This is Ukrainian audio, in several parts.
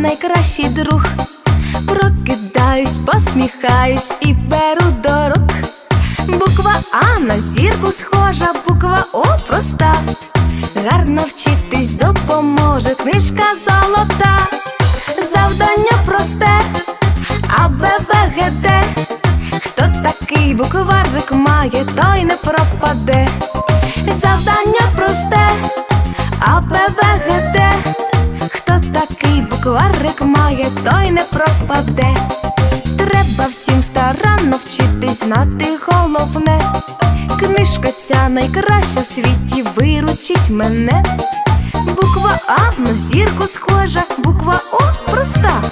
найкращий друг. Прокидаюсь, посміхаюсь і беру до рук. Буква А на зірку схожа, буква О проста. Гарно вчитись допоможе книжка золота. Завдання просте, А, Б, В, Г, Д. Хто такий букварик має, той не пропаде. Завдання просте, А, Б, В, Г, Д. Букварик має, той не пропаде. Треба всім старанно вчитись знати головне. Книжка ця найкраща в світі виручить мене. Буква А на зірку схожа, буква О проста.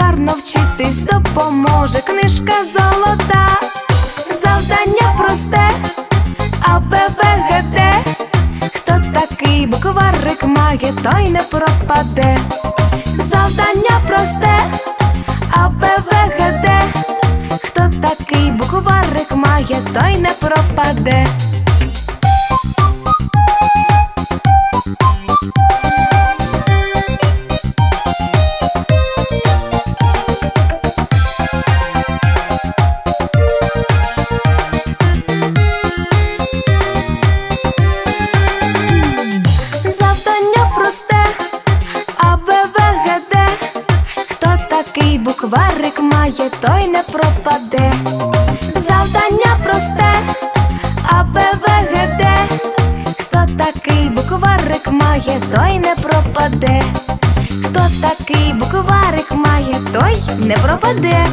Гарно вчитись допоможе книжка золота. Завдання просте, А, Б, В, Г, Д. Має, той не пропаде. Завдання просте, А, ПВГД. Хто такий букварик має, той не пропаде. Букварик має, той не пропаде. Завдання просте, А, Б, В, Г, Д. Хто такий букварик має, той не пропаде. Хто такий букварик має, той не пропаде.